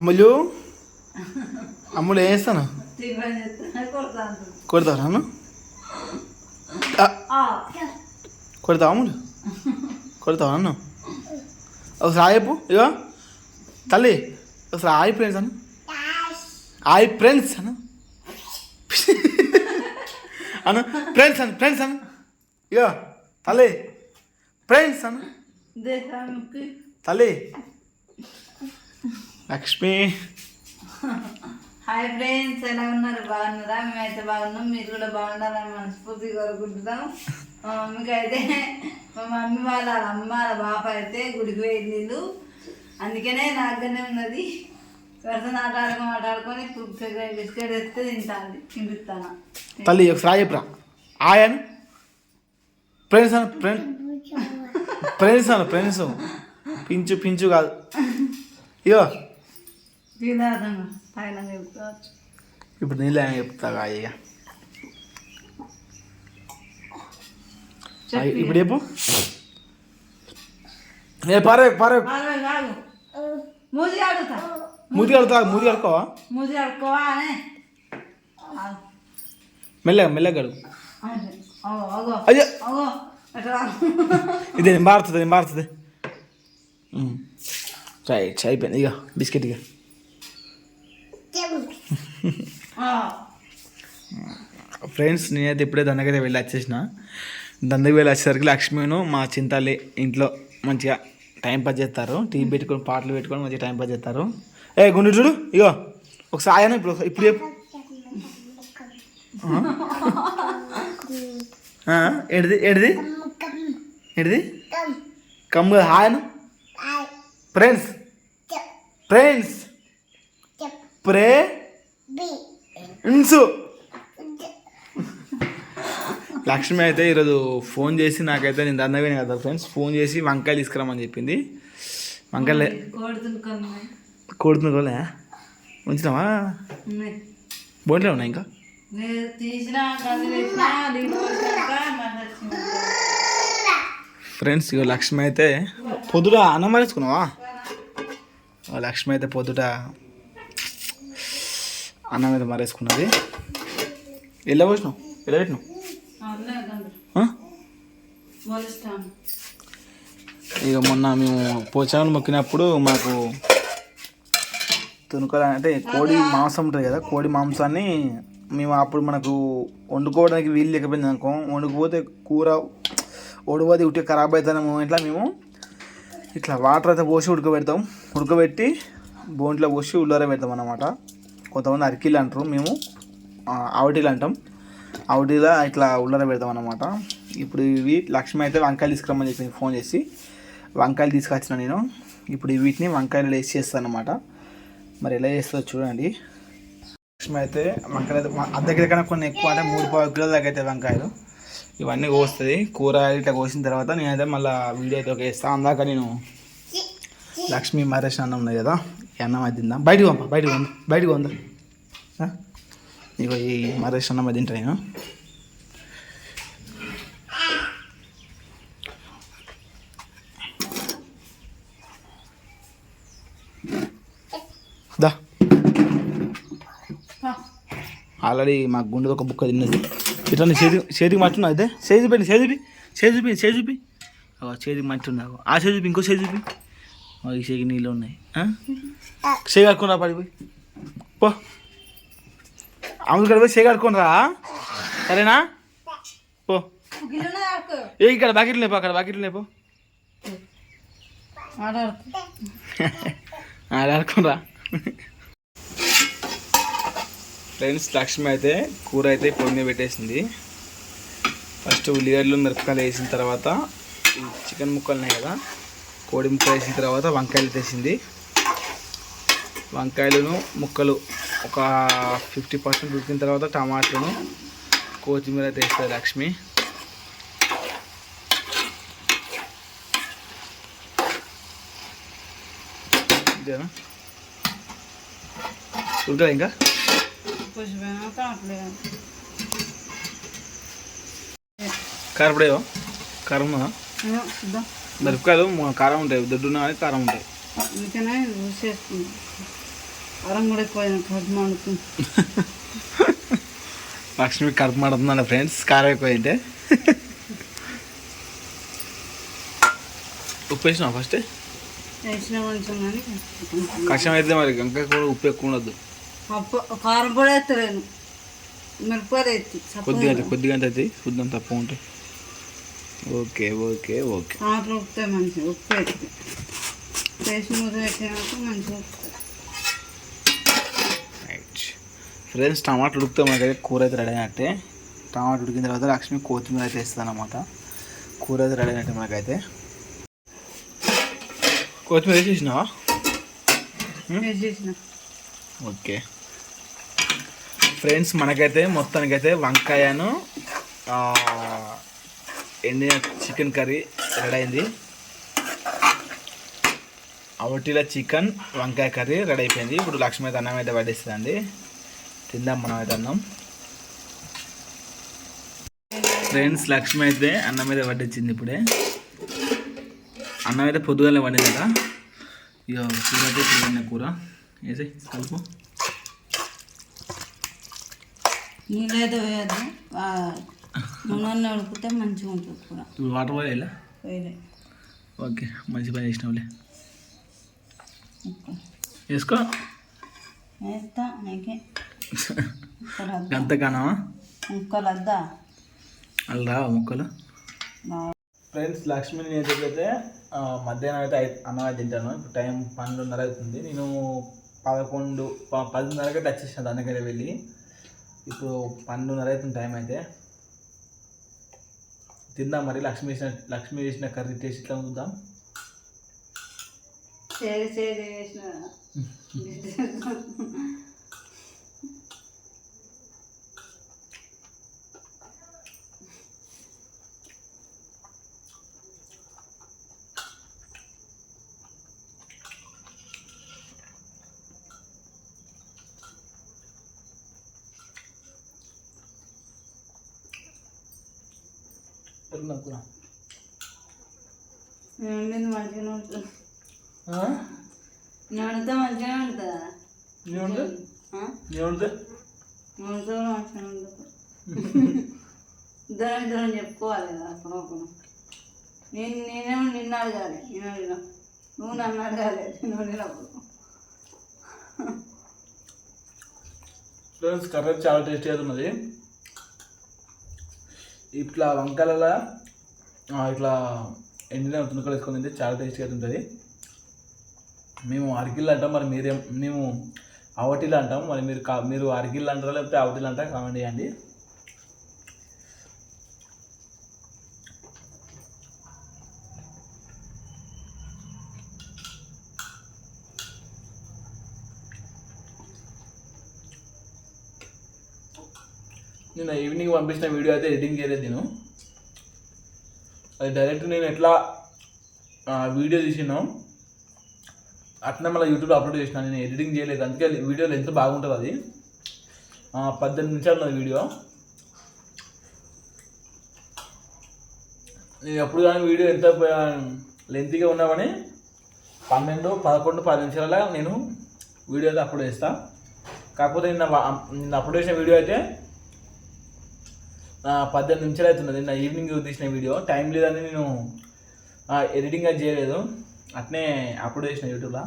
అమ్ములు? అమ్ములు చేస్తే కొడతాను కొడతావు అమ్ములు? కొడతావా నన్ను ఒకసారి ఆయపు ఇగో తల్లి ఒకసారి hi friends Anu hi friends Anu Anu friends Anu friends Anu ఇగో తల్లి ఫ్రెండ్స్ అను దేశానికి తల్లి. లక్ష్మి. హాయ్ ఫ్రెండ్స్ ఎలా ఉన్నారు? బాగున్నారా? మేమైతే బాగున్నాం. మీరు కూడా బాగుండాలని మనస్ఫూర్తిగా కోరుకుంటున్నాం. మా మమ్మీకి అయితే మా మమ్మీ వాళ్ళ అమ్మ వాళ్ళ బాప అయితే గుడికి వెళ్ళిండు అందుకనే నాగానే ఉన్నది. ఎవరితో ఆటాడుకొని మాట్లాడుకొని బిస్కెట్ బిస్కెట్ వేస్తే తింటాను తినిపిస్తాను. తల్లి ఒకసారి చెప్పురా. ఆయన్? Friends Anu friend friends Anu friends పించు పించు కాదు. ఇగో. తాయిలంగా చెప్పుకోవచ్చు. ఇప్పుడు నీళ్ళు చెప్తాగా అయ్య, ఇప్పుడు చెప్పు. ఏ పారే పారే. మూజి అడుగుతా మూతి కడుతా మూతి కడుకోవా అని. ఆగు. మెల్లగా మెల్లగా కడుగు. అయ్యో ఇది మారుతుంది మారుతుంది. రైట్ అయిపోయింది. ఇక బిస్కెట్ ఇక ఫ్రెండ్స్ నేనైతే ఇప్పుడే దండకైతే వెళ్ళి వచ్చేసిన. దండకి వెళ్ళి వచ్చేసరికి లక్ష్మిను మా చింతాలి ఇంట్లో మంచిగా టైం పాస్ చేస్తారు. టీవీ పెట్టుకొని పాటలు పెట్టుకొని మంచిగా టైం పాస్ చేస్తారు. ఏ గుండు చూడు ఇగో ఒకసారి ఆయన ఇప్పుడు ఇప్పుడు చెప్పు? ఏంటిది ఏంటిది? ఏంటిది? కమ్ము హాయ్ ఫ్రెండ్స్ ఫ్రెండ్స్ ప్రే ఇన్సు లక్ష్మి అయితే ఈరోజు ఫోన్ చేసి నాకైతే నేను దండగా కదా ఫ్రెండ్స్ ఫోన్ చేసి వంకాయలు తీసుకురమ్మని చెప్పింది. వంకాయలు కోడుతునుకున్నాయి కొడుతుంది కోలే ఉంచినావా? బోంట్లో ఉన్నాయి ఇంకా. ఫ్రెండ్స్ ఇగో లక్ష్మి అయితే పొద్దుట అన్నం మరేసుకున్నావా లక్ష్మి అయితే పొద్దుట అన్నం అయితే మరేసుకున్నది? ఎలా పోసినావు? ఎలా పెట్టినావు? ఇక మొన్న మేము పోచాములు మొక్కినప్పుడు మాకు తునుకలు అంటే కోడి మాంసం ఉంటుంది కదా కోడి మాంసాన్ని మేము అప్పుడు మనకు వండుకోవడానికి వీలు లేకపోయింది అనుకో వండుకుపోతే కూర ఒడవది ఉట్టి ఖరాబ్ అవుతానేమో ఇట్లా మేము ఇట్లా వాటర్ అయితే పోసి ఉడకబెడతాం. ఉడకబెట్టి బోంట్లో పోసి ఉల్లార పెడతాం అన్నమాట. కొంతమంది అరికిలు అంటారు మేము ఆ, ఆవటీలు అంటాం. ఆవటీలా ఇట్లా ఉల్లర పెడతాం అనమాట ఇప్పుడు ఇవి లక్ష్మి అయితే వంకాయలు తీసుకురమ్మని చెప్పి ఫోన్ చేసి వంకాయలు తీసుకొచ్చిన నేను. ఇప్పుడు వీటిని వంకాయలు వేసి చేస్తాను అనమాట మరి ఎలా చేస్తుందో చూడండి. లక్ష్మి అయితే వంకాయలు అయితే మా అర్ధ కిలో కన్నా కొన్ని ఎక్కువ అంటే మూడు పావు కిలోల దాకా అయితే వంకాయలు. ఇవన్నీ కోస్తుంది. కూర ఇట్లా కోసిన తర్వాత నేనైతే మళ్ళీ వీడియో అయితే ఒక వేస్తాను అందాక నేను లక్ష్మి మరేష్ అన్నం ఉన్నాయి కదా అన్నం అది తిందా. బయటకు పంప బయటకు పంప బయటకు వంద ఇగో ఈ మరేష్ అన్నం అది తింటా నేను. దా. ఆల్రెడీ మా గుండెది ఒక బుక్క తిన్నది. ఇట్లా చేతి చేతికి మట్టి ఉన్నది అయితే? చేతి పెట్టి చేతి చేతి చూపి చేతి చూపి అగో చేతికి మట్టి ఉన్నది ఆ చేతి చూపి ఇంకో చేతి చేతికి నీళ్ళు ఉన్నాయి. రా పడిపోయి పో. అమ్ములు కడిపోయి పోయి చేయి కట్టుకుని రా. సరేనా? పో. ఏ ఇక్కడ బకెట్లు లేపో అక్కడ బకెట్లు లేపో. మాట్లాడుకో ఆడుకుని రా. ఫ్రెండ్స్ లక్ష్మి అయితే కూర అయితే పొడి మీద పెట్టేసింది. ఫస్ట్ ఉల్లిగడ్డలు మిరపకాయలు వేసిన తర్వాత చికెన్ ముక్కలు ఉన్నాయి కదా కోడి ముక్కలు వేసిన తర్వాత వంకాయలు తెసింది వంకాయలను ముక్కలు ఒక ఫిఫ్టీ పర్సెంట్ ఉడికిన తర్వాత టమాటాలను కొత్తిమీర అయితే లక్ష్మి. ఇదేనా? ఉడకదా ఇంకా? పుష్పేమో కావట్లేదు కారపడేవా కారం మిరపకాయలు కారం ఉంటాయి. దొడ్డున్న కానీ కారం ఉంటాయి. అందుకనే వరం కూడా ఎక్కువ కడుపు మండుతుంది. లక్ష్మి కడుపు మాడుతుందండి ఫ్రెండ్స్. కారం ఎక్కువ అయితే. ఉప్పు ఫస్ట్ వేసిన కానీ కష్టం అయితే మరి ఇంకా కూడా ఉప్పు ఎక్కువ ఉండదు కారం పొడి వేస్తలేను. మిరపకాయలు ఎత్తి కొద్దిగా కొద్దిగా అయితే చూద్దాం తప్ప ఉంటే ఓకే ఓకే ఓకే. ఆటలు ఉప్పుతాయి మంచిగా ఉప్పు పేస్ట్ మూత పెట్టినాక మంచిగా ఉప్పుతాయి రైట్ ఫ్రెండ్స్ టమాటాలు ఉడికితే మనకైతే కూర అయితే రెడీ అయినట్టే. టమాటా ఉడికిన తర్వాత లక్ష్మి కొత్తిమీర అయితే వేస్తుంది అనమాట కూర అయితే రెడీ అయినట్టే మనకైతే. కొత్తిమీర వేసేసినావా వేసేసిన ఓకే. ఫ్రెండ్స్ మనకైతే మొత్తానికైతే వంకాయను ఆ, ఎండిన చికెన్ కర్రీ రెడీ అయింది. అవటిలో చికెన్ వంకాయ కర్రీ రెడీ అయిపోయింది. ఇప్పుడు లక్ష్మి అయితే అన్నం అయితే పడేస్తుందండి తిందాం మనం అయితే అన్నం. ఫ్రెండ్స్ లక్ష్మి అయితే అన్నం అయితే పట్టించింది ఇప్పుడే. అన్నం అయితే పొద్దుగానే వండింది కదా ఇక కూర అయితే ఇప్పుడు కూర. వేసి కలుపు. నీళ్ళైతే నూనె ఉడికితే మంచిగా ఉంటుంది కూర. వాటర్ పోయాలా ఓకే మంచి పని చేసినావులే. వేసుకో. వేస్తా నీకే. గంతకానా ముక్కలు వద్దా అలా రావా ముక్కలు? ఫ్రెండ్స్ లక్ష్మి నేను అయితే మధ్యాహ్నం అయితే ఐ- అన్నం అయితే తింటాను. ఇప్పుడు టైం పన్నెండున్నర అవుతుంది. నేను పదకొండు ప- పదిన్నరకి టచ్ చేసిన దానికైతే వెళ్ళి. ఇప్పుడు పన్నెండున్నర అవుతుంది టైం అయితే. తిందాం మరి లక్ష్మి వేసిన లక్ష్మి వేసిన కర్రీ టేస్ట్ ఇట్లా చేరి చేరి వేసిన ఎట్లున్నా కూర? వండింది మంచిగా ఉంటుంది? ఆ? వండితే మంచిగా ఉంటుందా నేను? నేను ఉంటుంది. ఇద్దరం ఇద్దరం చెప్పుకోవాలి కదా అప్పుడప్పుడు నేను నేనేమో నిన్ను అడగాలి నేను అడిగిన నువ్వు నన్ను అడగాలి నేను ఫ్రెండ్స్ కర్రీ చాలా టేస్టీగా ఉన్నది. ఇట్లా వంకాయల ఇట్లా ఎండిన తునకలు వేసుకొని తింటే చాలా టేస్ట్గా ఉంటుంది మేము అరకిల్లు అంటాం మరి మీరేం మేము అవటిల్ అంటాం మరి మీరు కా మీరు అరకిల్లు అంటారా లేకపోతే అవటిల్ అంటారా? కామెంట్ చేయండి. నేను ఈవినింగ్ పంపించిన వీడియో అయితే ఎడిటింగ్ చేయలేదు నేను. అది డైరెక్ట్ నేను ఎట్లా వీడియో తీసినాం అట్లా మళ్ళీ యూట్యూబ్లో అప్లోడ్ చేసిన. నేను ఎడిటింగ్ చేయలేదు. అందుకే వీడియోలో ఎంత బాగుంటుంది అది. పద్దెనిమిది నిమిషాలు వీడియో నేను ఎప్పుడు కానీ వీడియో ఎంత లెంతీగా ఉన్నామని పన్నెండు పదకొండు పది నిమిషాల నేను వీడియో అయితే అప్లోడ్ చేస్తాను కాకపోతే నిన్న నిన్న అప్లోడ్ చేసిన వీడియో అయితే పద్దెనిమిది నిమిషాలు అవుతున్నది. నా ఈవినింగ్ తీసిన వీడియో టైం లేదని నేను ఎడిటింగ్ అది చేయలేదు. అట్నే అప్లోడ్ చేసిన యూట్యూబ్లో